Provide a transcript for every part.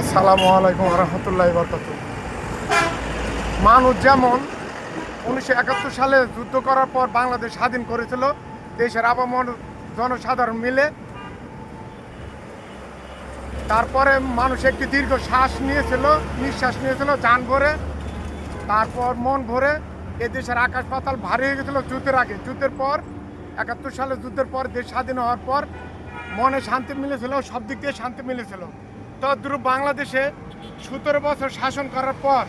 আসসালামু আলাইকুম রহমতুল্লাহ বরকত মানুষ যেমন উনিশশো একাত্তর সালে যুদ্ধ করার পর বাংলাদেশ স্বাধীন করেছিল, দেশের আপামর জনসাধারণ মিলে। তারপরে মানুষ একটি দীর্ঘ শ্বাস নিয়েছিল, নিঃশ্বাস নিয়েছিল যান ভরে। তারপর মন ভরে এ দেশের আকাশ পাতাল ভারী হয়ে গেছিল যুদ্ধের আগে। যুদ্ধের পর, একাত্তর সালে যুদ্ধের পর, দেশ স্বাধীন হওয়ার পর মনে শান্তি মিলেছিল, সব দিক দিয়ে শান্তি মিলেছিল। তদ্রুপ বাংলাদেশে সতেরো বছর শাসন করার পর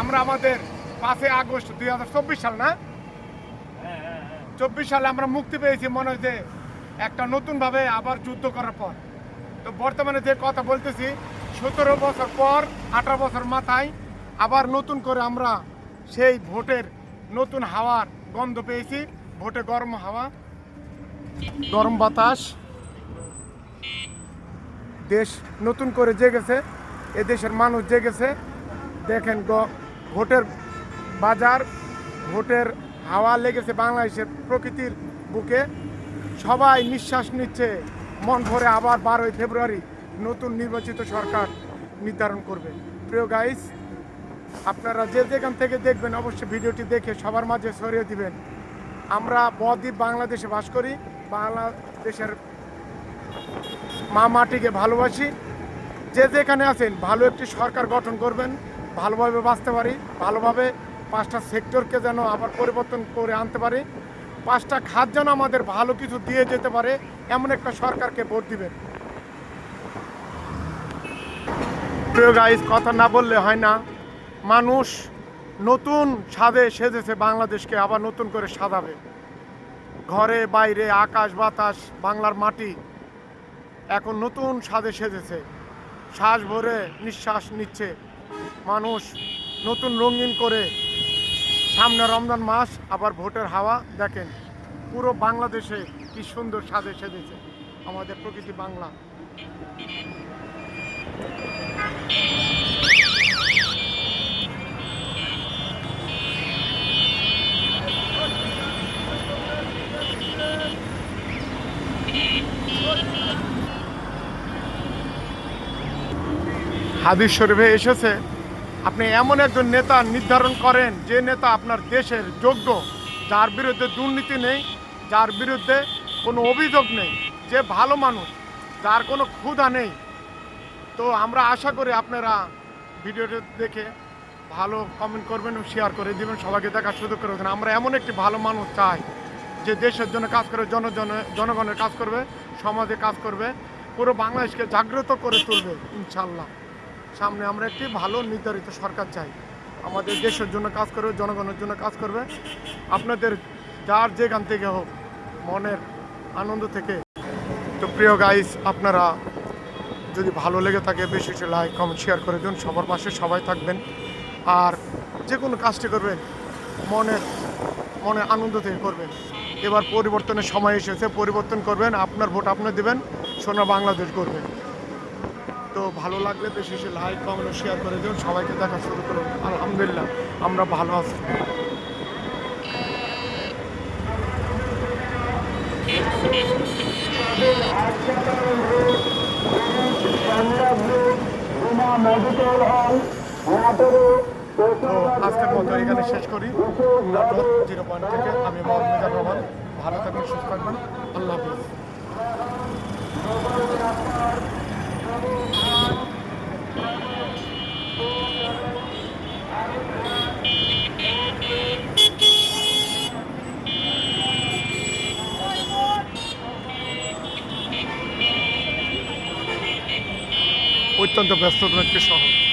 আমরা আমাদের পাঁচই আগস্ট দুই হাজার চব্বিশ সাল না? চব্বিশ সালে আমরা মুক্তি পেয়েছি মনে হয় যে একটা নতুনভাবে আবার যুদ্ধ করার পর। তো বর্তমানে যে কথা বলতেছি, সতেরো বছর পর, আঠারো বছর মাথায় আবার নতুন করে আমরা সেই ভোটের নতুন হাওয়ার গন্ধ পেয়েছি। ভোটে গরম হাওয়া, গরম বাতাস। দেশ নতুন করে জেগেছে, এ দেশের মানুষ জেগেছে। দেখেন ভোটের বাজার, ভোটের হাওয়া লেগেছে বাংলাদেশের প্রকৃতির বুকে। সবাই নিঃশ্বাস নিচ্ছে, মন ভরে আবার বারোই ফেব্রুয়ারি নতুন নির্বাচিত সরকার নির্ধারণ করবে। প্রিয় গাইস আপনারা যে যেখান থেকে দেখবেন, অবশ্যই ভিডিওটি দেখে সবার মাঝে ছড়িয়ে দিবেন। আমরা বদ্বীপ বাংলাদেশে বাস করি। বাংলাদেশের মা মাটিকে ভালোবাসি। যে যেখানে আছেন, ভালো একটি সরকার গঠন করবেন, ভালোভাবে বাঁচতে পারি, ভালোভাবে পাঁচটা সেক্টরকে যেন আবার পরিবর্তন করে আনতে পারি। পাঁচটা খাত যেন আমাদের ভালো কিছু দিয়ে যেতে পারে, এমন একটা সরকারকে ভোট দিবেন। প্রিয় গাইস কথা না বললে হয় না। মানুষ নতুন স্বাদে সেজেছে বাংলাদেশকে, আবার নতুন করে সাজাবে। ঘরে বাইরে আকাশ বাতাস, বাংলার মাটি। এখন নতুন স্বাদে সেজেছে। শ্বাস ভরে নিঃশ্বাস নিচ্ছে। মানুষ নতুন রঙিন করে সামনে রমজান মাস, আবার ভোটের হাওয়া, দেখেন পুরো বাংলাদেশে কি সুন্দর সাজে সেজেছে আমাদের প্রকৃতি বাংলা। হাদিস শরীফে এসেছে, আপনি এমন একজন নেতা নির্ধারণ করেন যে নেতা আপনার দেশের যোগ্য, যার বিরুদ্ধে দুর্নীতি নেই, যার বিরুদ্ধে কোনো অভিযোগ নেই, যে ভালো মানুষ, যার কোনো ক্ষুধা নেই। তো আমরা আশা করি আপনারা ভিডিওটি দেখে ভালো কমেন্ট করবেন ও শেয়ার করে দেবেন, সবাইকে দেখার সুযোগ করে দেবেন। আমরা এমন একটি ভালো মানুষ চাই, যে দেশের জন্য কাজ করে জনজন জনগণের কাজ করবে, সমাজে কাজ করবে, পুরো বাংলাদেশকে জাগ্রত করে তুলবে ইনশাল্লাহ সামনে আমরা একটি ভালো নির্ধারিত সরকার চাই। আমাদের দেশের জন্য কাজ করবে, জনগণের জন্য কাজ করবে। আপনাদের যার যেখান থেকে হোক মনের আনন্দ থেকে। তো প্রিয় গাইস আপনারা যদি ভালো লেগে থাকে বেশি বেশি লাইক কমেন্ট শেয়ার করে দিন। সবার পাশে সবাই থাকবেন। আর যে কোনো কাজটি করবেন, মনের মনে আনন্দ থেকে করবেন। এবার পরিবর্তনের সময় এসেছে, পরিবর্তন করবেন, আপনার ভোট আপনি দেবেন, সোনা বাংলাদেশ করবেন তো ভালো লাগলে বেশি বেশি লাইক কমেন্ট শেয়ার করে দিন সবাইকে দেখা শুরু করুন আলহামদুলিল্লাহ, আমরা ভালো আছি। আজকের মতো এখানে শেষ করি। জিরো পয়েন্ট থেকে আমি মোহাম্মদ রহমান। ভালো থাকবেন, সুস্থ থাকবেন। আল্লাহ হাফিজ। অত্যন্ত ব্যস্ততম একটি শহর।